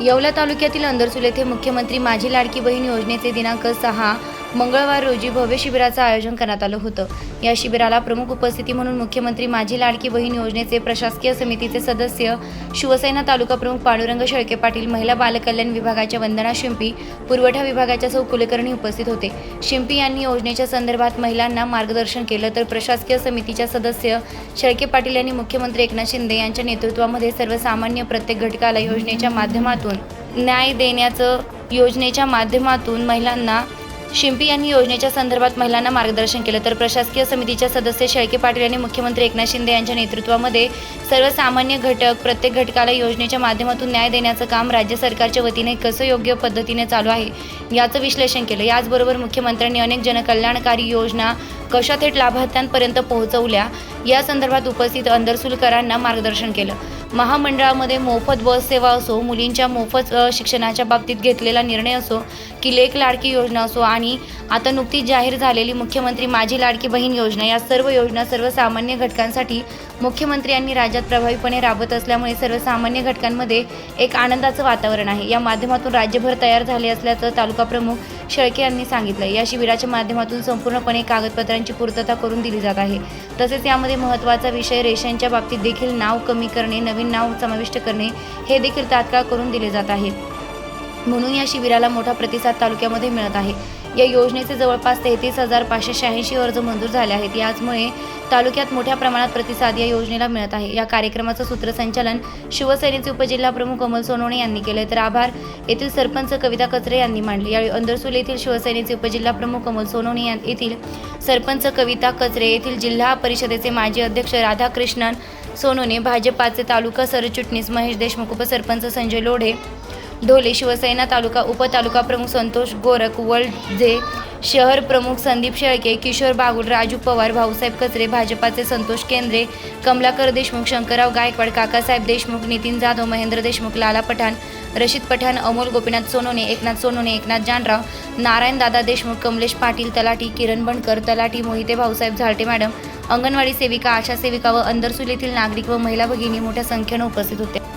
येवला तालुक्यातील अंदरसूल येथे मुख्यमंत्री माझी लाडकी बहीण योजनेचे दिनांक सहा मंगळवार रोजी भव्य शिबिराचं आयोजन करण्यात आलं होतं. या शिबिराला प्रमुख उपस्थिती म्हणून मुख्यमंत्री माझी लाडकी बहीण योजनेचे प्रशासकीय समितीचे सदस्य शिवसेना तालुका प्रमुख पांडुरंग शेळके पाटील महिला बालकल्याण विभागाच्या वंदना शिंपी पुरवठा विभागाच्या सौ कुलकर्णी उपस्थित होते. शिंपी यांनी योजनेच्या संदर्भात महिलांना मार्गदर्शन केलं तर प्रशासकीय समितीच्या सदस्य शेळके पाटील यांनी मुख्यमंत्री एकनाथ शिंदे यांच्या नेतृत्वामध्ये सर्वसामान्य प्रत्येक घटकाला योजनेच्या माध्यमातून न्याय देण्याचं योजनेच्या माध्यमातून महिलांना शिंपी यांनी योजनेच्या संदर्भात महिलांना मार्गदर्शन केलं. तर प्रशासकीय समितीच्या सदस्य शेळके पाटील यांनी मुख्यमंत्री एकनाथ शिंदे यांच्या नेतृत्वामध्ये सर्वसामान्य घटक प्रत्येक घटकाला योजनेच्या माध्यमातून न्याय देण्याचं काम राज्य सरकारच्या वतीने कसं योग्य पद्धतीने चालू आहे याचं विश्लेषण केलं. याचबरोबर मुख्यमंत्र्यांनी अनेक जनकल्याणकारी योजना कशा थेट लाभार्थ्यांपर्यंत पोहोचवल्या या संदर्भात उपस्थित अंदरसुलकरांना मार्गदर्शन केलं. महामंडळामध्ये मोफत बस सेवा असो मुलींच्या मोफत शिक्षणाच्या बाबतीत घेतलेला निर्णय असो की लेख लाडकी योजना असो आणि आता नुकतीच जाहीर झालेली मुख्यमंत्री माझी लाडकी बहीण योजना या सर्व योजना सर्वसामान्य घटकांसाठी मुख्यमंत्र्यांनी राज्यात प्रभावीपणे राबवत असल्यामुळे सर्वसामान्य घटकांमध्ये एक आनंदाचं वातावरण आहे. या माध्यमातून राज्यभर तयार झाले असल्याचं तालुका प्रमुख शेळके यांनी सांगितलं. या शिबिराच्या माध्यमातून संपूर्णपणे कागदपत्रांची पूर्तता करून दिली जात आहे. तसेच यामध्ये महत्त्वाचा विषय रेशनच्या बाबतीत देखील नाव कमी करणे नवीन नाव समाविष्ट करणे हे देखील तात्काळ करून दिले जात आहे. म्हणून या शिबिराला मोठा प्रतिसाद तालुक्यामध्ये मिळत आहे. या योजनेचे जवळपास तेहतीस हजार पाचशे शहाऐंशी अर्ज मंजूर झाले आहेत. याचमुळे तालुक्यात मोठ्या प्रमाणात प्रतिसाद या योजनेला मिळत आहे. या कार्यक्रमाचं सूत्रसंचालन शिवसेनेचे उपजिल्हा प्रमुख अमोल सोनवणे यांनी केले तर आभार. येथील सरपंच कविता कचरे यांनी मांडले. यावेळी अंदरसूल येथील शिवसेनेचे उपजिल्हा प्रमुख अमोल सोनवणे यां- येथील सरपंच कविता कचरे येथील जिल्हा परिषदेचे माजी अध्यक्ष राधाकृष्णन सोनोने भाजपाचे तालुका सरचिटणीस महेश देशमुख उपसरपंच संजय लोढे ढोले शिवसेना तालुका उपतालुका प्रमुख संतोष गोरख जे शहर प्रमुख संदीप शेळके किशोर बागुल राजू पवार भाऊसाहेब कचरे भाजपाचे संतोष केंद्रे कमलाकर देशमुख शंकरराव गायकवाड काकासाहेब देशमुख नितीन जाधव महेंद्र देशमुख लाला पठाण रशीद पठाण अमोल गोपीनाथ सोनोने एकनाथ सोनोने एकनाथ जानराव नारायण दादा देशमुख कमलेश पाटील तलाठी किरण बनकर तलाठी मोहिते भाऊसाहेब झालटे मॅडम अंगणवाडी सेविका आशा सेविका व अंदरसुल येथील नागरिक व महिला भगिनी मोठ्या संख्येनं उपस्थित होत्या